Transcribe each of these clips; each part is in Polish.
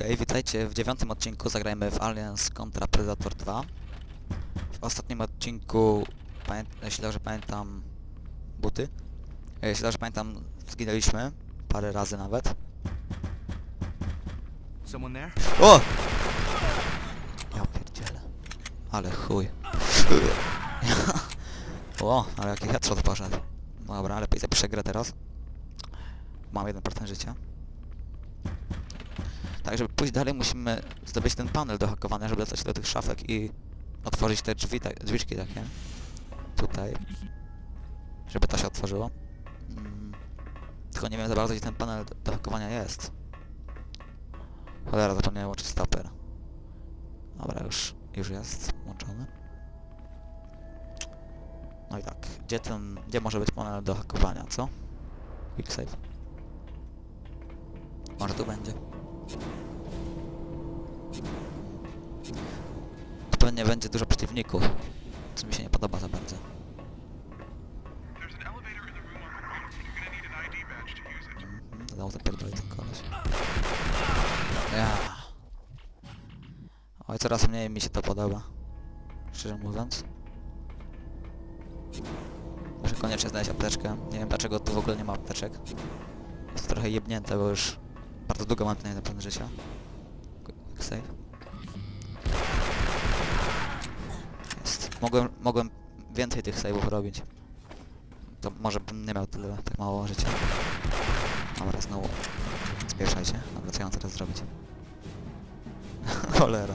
Okej, witajcie w dziewiątym odcinku, zagrajmy w Alliance kontra Predator 2. W ostatnim odcinku, jeśli dobrze pamiętam, buty. E, Jeśli dobrze pamiętam, zginęliśmy, parę razy nawet. O! Ja pierdzielę. Ale chuj. o, ale jaki headshot poszedł. Dobra, lepiej zapiszę grę teraz. Mam 1% życia. Tak, żeby pójść dalej musimy zdobyć ten panel do hakowania, żeby dostać do tych szafek i otworzyć te drzwi, tak, drzwiczki takie. Tutaj. Żeby to się otworzyło. Mm. Tylko nie wiem za bardzo gdzie ten panel do, hakowania jest. Cholera, zapomniałem łączyć stoper. Dobra, już, już jest włączony. No i tak, gdzie ten, gdzie może być panel do hakowania, co? Quick save. Może tu będzie. Pewnie będzie dużo przeciwników, co mi się nie podoba za bardzo. Znowu zapierdoli ten koleś. Ja. Oj, coraz mniej mi się to podoba. Szczerze mówiąc. Muszę koniecznie znaleźć apteczkę. Nie wiem dlaczego tu w ogóle nie ma apteczek. Jest trochę jebnięte, bo już bardzo długo mam ten plan życia. Quick save. Mogłem, mogłem więcej tych save'ów robić. To może bym nie miał tyle, tak mało życia. Dobra, znowu. Spieszajcie. Dobra, co ja mam teraz zrobić? Cholera.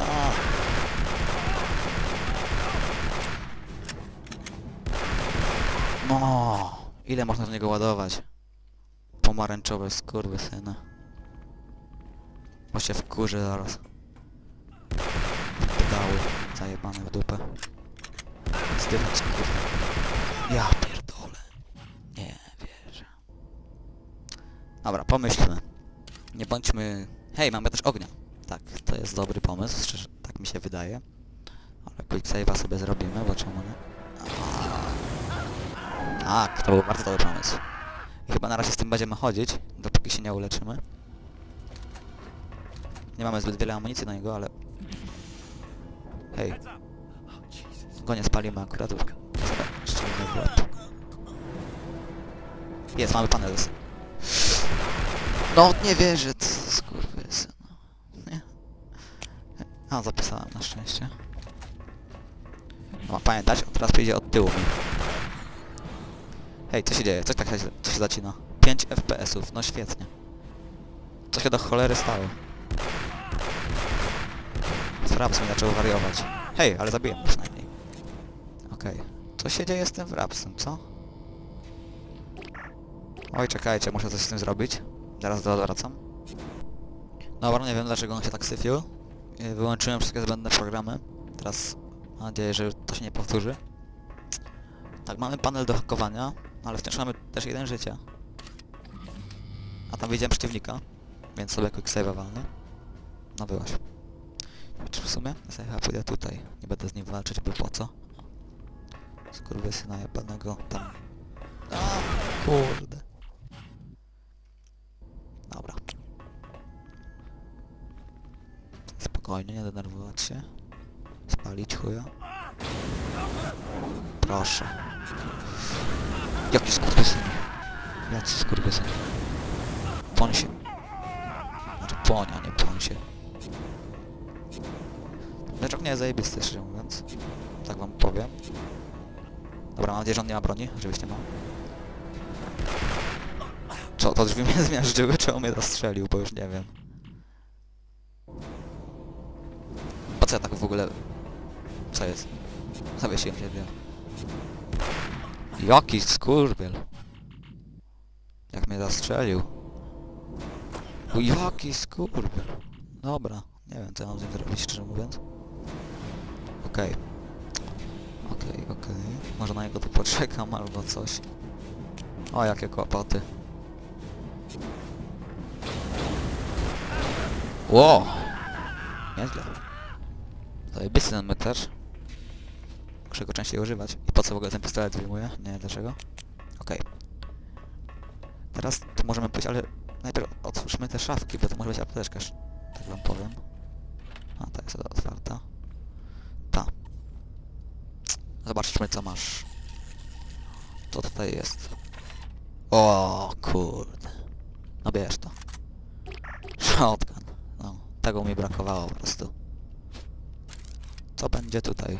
A! No, ile można w niego ładować? Pomarańczowe skurwysyny. Bo się wkurzy zaraz. Zajebane w dupę. Zdychać kurwa. Ja pierdolę. Nie wierzę. Dobra, pomyślmy. Nie bądźmy... Hej, mamy też ognia. Tak, to jest dobry pomysł, szczerze, tak mi się wydaje. Ale quick save'a sobie zrobimy, bo czemu nie? Tak, to był bardzo dobry pomysł. Chyba na razie z tym będziemy chodzić, dopóki się nie uleczymy. Nie mamy zbyt wiele amunicji na niego, ale... Hej. Go nie spalimy akurat. Jest, mamy panel. No nie wierzę, skurwysyn. Nie. A, zapisałem na szczęście. No, pamiętać, teraz przyjdzie od tyłu mi. Hej, co się dzieje? Coś tak się, co się zacina? 5 FPS-ów, no świetnie. Co się do cholery stało? Fraps mi zaczął wariować. Hej, ale zabiłem przynajmniej. Okej. Co się dzieje z tym Frapsem, co? Oj, czekajcie, muszę coś z tym zrobić. Zaraz do wracam. Dobra, nie wiem dlaczego on się tak syfił. Yy, Wyłączyłem wszystkie zbędne programy. Teraz mam nadzieję, że to się nie powtórzy. Tak, mamy panel do hakowania, ale wciąż mamy też jeden życia. A tam widziałem przeciwnika, więc sobie quick save walnę. No byłaś. Czy w sumie? Ja pójdę tutaj. Nie będę z nim walczyć, bo po co? Skurwysyna jebanego tam. A, kurde. Dobra. Spokojnie, nie denerwować się. Spalić chuja. Proszę. Jaki skurwysyn? Jacy skurwysyn? Pon się. Znaczy poń, a nie pon się. Leczok nie jest zajebisty, szczerze mówiąc. Tak wam powiem. Dobra, mam nadzieję, że on nie ma broni. Oczywiście ma. Co, to drzwi mnie zmiażdżyły, czy on mnie zastrzelił, bo już nie wiem. Po co ja tak w ogóle... Co jest? Zawiesiłem się, wiem. Jaki skurwiel. Jak mnie zastrzelił. Jaki skurwiel. Dobra, nie wiem co mam z nim zrobić, szczerze mówiąc. Okej. Okej, okej. Może na niego tu poczekam albo coś. O, jakie kłopoty. Ło! Nieźle. Zajebisty ten metrz. Muszę go częściej używać. I po co w ogóle ten pistolet wyjmuję? Nie dlaczego. Okej. Teraz tu możemy pójść, ale najpierw otwórzmy te szafki, bo to może być apteczka, tak wam powiem. A, ta jest otwarta. Zobaczmy co masz. Co tutaj jest? O kurde. No bierz to. Shotgun. No, tego mi brakowało po prostu. Co będzie tutaj?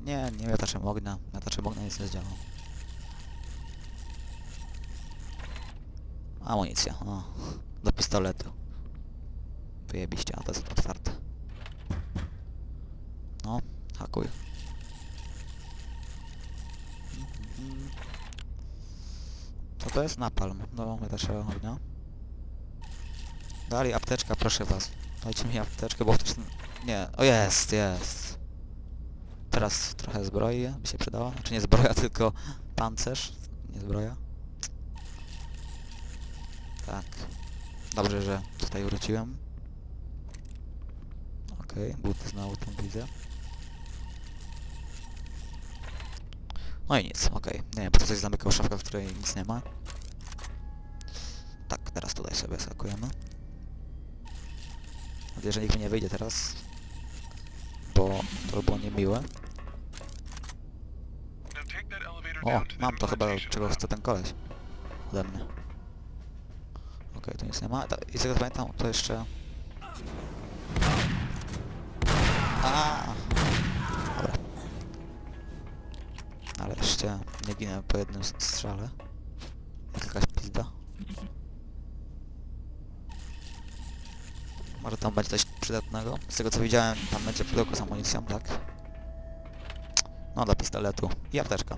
Nie, nie miotaczem ognia. Miotaczem ognia nic nie zdziałał. Amunicja, o. Do pistoletu. Wyjebiście, a to jest otwarte. No, hakuj. Co to jest? Napalm. No, miotacze ognia. Dali apteczka, proszę was. Dajcie mi apteczkę, bo. Nie, o jest, jest. Teraz trochę zbroi by się przydała. Znaczy nie zbroja, tylko pancerz. Nie zbroja. Tak. Dobrze, że tutaj wróciłem. Okej, buty znowu tam widzę. No i nic, okej. Nie wiem, po co coś zamykał szafkę, w której nic nie ma. Tak, teraz tutaj sobie skakujemy. Nadzieję, że nikt nie wyjdzie teraz. Bo to by było niemiłe. O, mam to chyba, czego chce ten koleś. Ode mnie. Okej, tu nic nie ma. I z tego pamiętam, to jeszcze... A. Nareszcie nie ginę po jednym strzale. Jak jakaś pizda. Może tam będzie coś przydatnego. Z tego co widziałem, tam będzie pudełko z amunicją, tak? No, do pistoletu. I apteczka.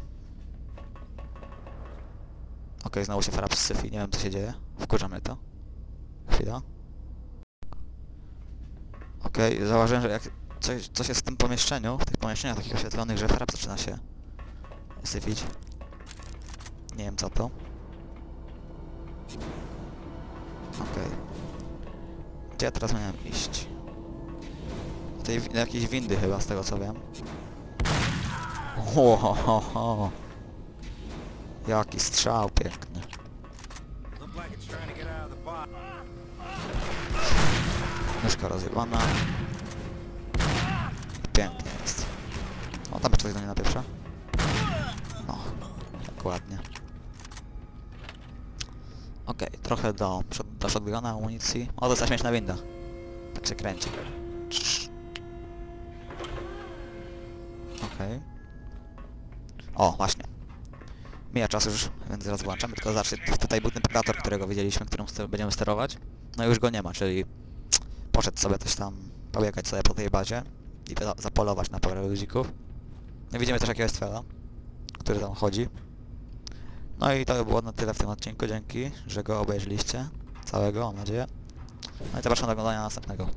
Okej, znowu się z syfi, nie wiem co się dzieje. Wkurza mnie to. Chwila. Okej, zauważyłem, że jak coś, coś jest w tym pomieszczeniu, w tych pomieszczeniach takich oświetlonych, że frap zaczyna się syfić. Nie wiem co to. Okej. Gdzie ja teraz miałem iść? Do tej, do jakiejś windy chyba, z tego co wiem. Ohohoho. Jaki strzał piękny. Nóżka rozjebana. Pięknie jest. O, tam coś do mnie napieprza. Dokładnie. Okej, trochę do, do shotguna, amunicji. O, to jest zaśmieszna winda. Tak się kręci. Okej. O, właśnie. Mija czas już, więc zaraz włączam. Tylko zobaczcie, tutaj był ten predator, którego widzieliśmy, którym będziemy sterować. No i już go nie ma, czyli poszedł sobie coś tam pobiegać sobie po tej bazie i za- zapolować na parę ludzików. No widzimy też jakiegoś Twela, który tam chodzi. No i to by było na tyle w tym odcinku, dzięki, że go obejrzeliście. Całego, mam nadzieję. No i zapraszam do oglądania następnego.